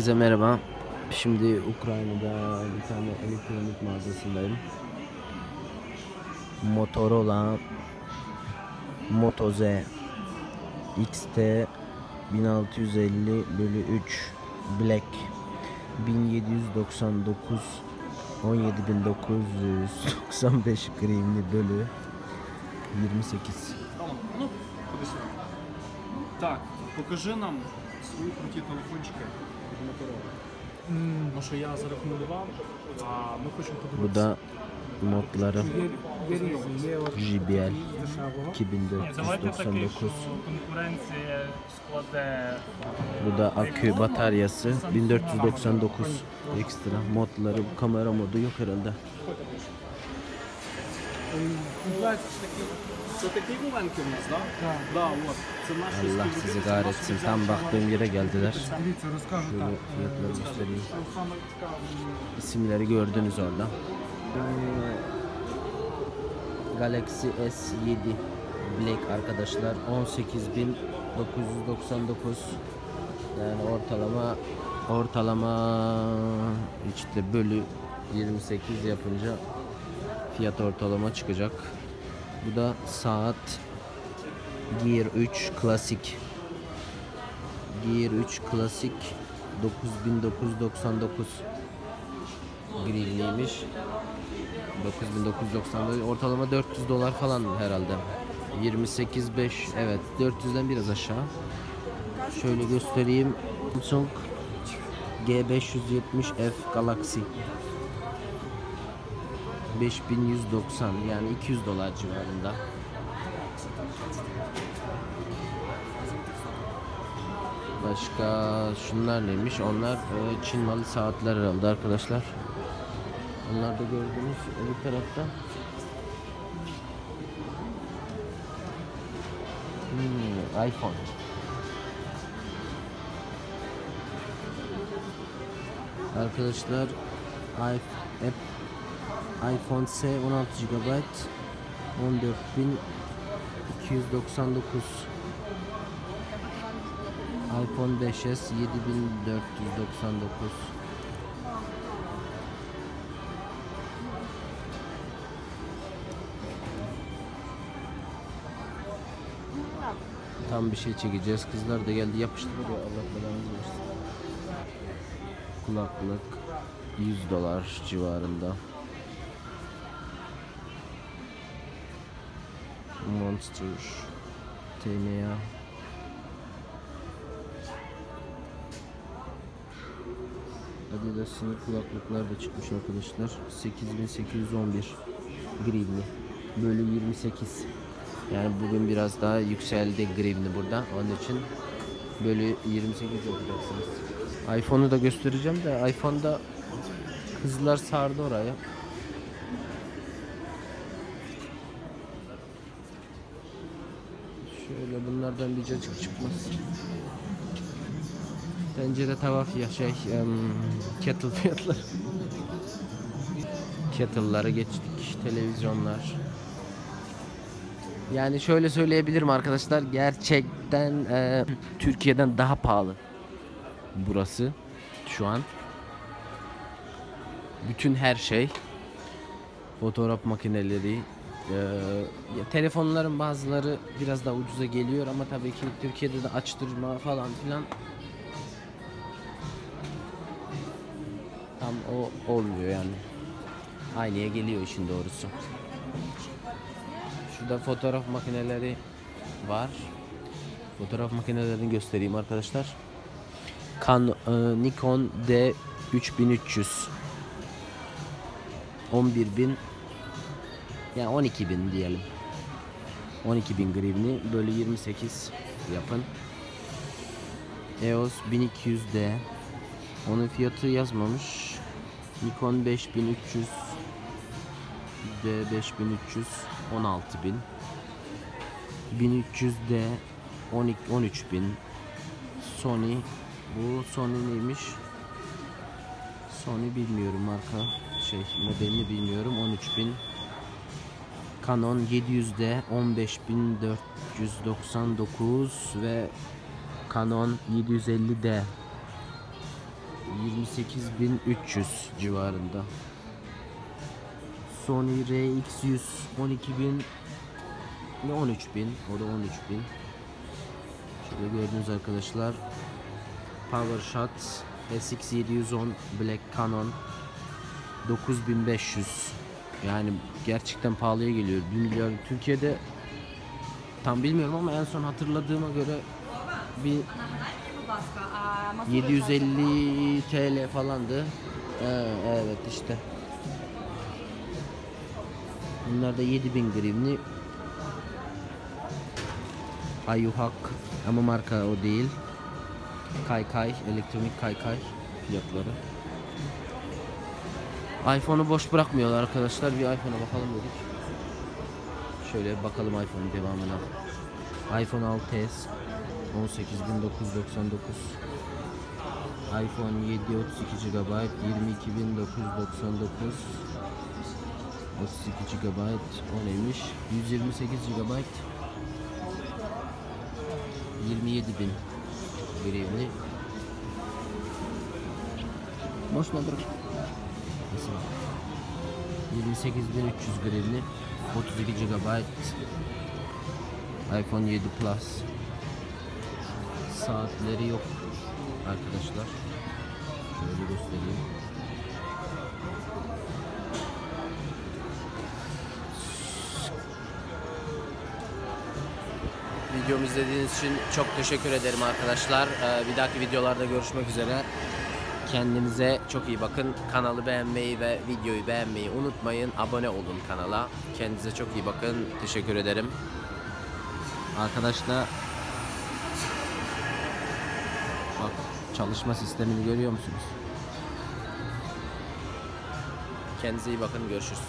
Herkese merhaba. Şimdi Ukrayna'da bir tane elektronik mağazasındayım. Motorola Moto Z XT 1650 bölü 3 Black 1799 17995 gривни bölü 28 Роман, а ну ходи сюди. Так, покажи нам свої круті телефончики Bu da modlarım JBL 2499 Bu da akü bataryası 1499 ekstra. Modları kamera modu yok herhalde. Це такі маленький у нас, так? Так. Да, от. Це наші Allah sizi kahretsin. Tam baktığım yere geldiler. Дивіться, розкажу Şöyle так. fiyatları göstereyim. Що саме цікаве, İsimleri gördünüz orada. Ee, Galaxy S7 Black arkadaşlar 18.999 yani ortalama ortalama işte bölü 28 yapınca fiyat ortalama çıkacak. Bu da saat Gear 3 klasik Gear 3 klasik 9999 grilliymiş. 9999 ortalama 400 dolar falan herhalde. 28.5 evet 400'den biraz aşağı. Şöyle göstereyim. Samsung G570F Galaxy 5190 yani 200 dolar civarında. Başka şunlar neymiş? Onlar e, Çin malı saatler herhalde arkadaşlar. Onlar da gördüğünüz öbür tarafta. Hmm, iPhone. Arkadaşlar iP- app iPhone S 16 GB 14299 iPhone 5s 7499 Tam bir şey çekeceğiz. Kızlar da geldi yapıştı buraya. Allah belanızı versin. Kulaklık 100 dolar civarında. Monster TMA Adidas'ın kulaklıklar da çıkmış arkadaşlar. 8811 grivni bölü 28. Yani bugün biraz daha yükseldi grivni burada. Onun için bölü 28 yapacaksınız. iPhone'u da göstereceğim de iPhone'da kızlar sardı oraya. Şöyle bunlardan bir cacık çıkmaz. Tencere tava fiyat şey em, kettle fiyatları. Kettle'lara geçtik. Televizyonlar. Yani şöyle söyleyebilirim arkadaşlar. Gerçekten e, Türkiye'den daha pahalı. Burası şu an. Bütün her şey. Fotoğraf makineleri. E, ya telefonların bazıları biraz daha ucuza geliyor ama tabii ki Türkiye'de de açtırma falan filan tam o olmuyor yani. Aynıya geliyor işin doğrusu. Şurada fotoğraf makineleri var. Fotoğraf makinelerini göstereyim arkadaşlar. Can, e, Nikon D3300 11.000 yani 12.000 diyelim. 12.000 grivni bölü 28 yapın. EOS 1200D onun fiyatı yazmamış. Nikon 5300 D 5300 16000 1300 D 12 13000 Sony bu Sony neymiş? Sony bilmiyorum marka şey modelini bilmiyorum 13000 Canon 700D 15499 ve Canon 750D 28300 civarında. Sony RX100 12000 ve 13000 o da 13000 Şöyle gördüğünüz arkadaşlar PowerShot SX710 Black Canon 9500 yani gerçekten pahalıya geliyor 1 milyar Türkiye'de tam bilmiyorum ama en son hatırladığıma göre bir 750 TL falandı. Ee, evet işte. Bunlar da 7000 grivni. Ayuhak ama marka o değil. Kaykay, elektronik kaykay fiyatları. iPhone'u boş bırakmıyorlar arkadaşlar. Bir iPhone'a bakalım dedik. Şöyle bakalım iPhone'un devamına. iPhone 6s 18999 iPhone 7 32 GB 22999 32 GB o neymiş 128 GB 27000 grivni Boşuna bırak Mesela 28300 grivni 32 GB iPhone 7 Plus saatleri yok arkadaşlar. Şöyle göstereyim. Videomu izlediğiniz için çok teşekkür ederim arkadaşlar. Ee, Bir dahaki videolarda görüşmek üzere. Kendinize çok iyi bakın. Kanalı beğenmeyi ve videoyu beğenmeyi unutmayın. Abone olun kanala. Kendinize çok iyi bakın. Teşekkür ederim. Arkadaşlar Bak çalışma sistemini görüyor musunuz? Kendinize iyi bakın görüşürüz.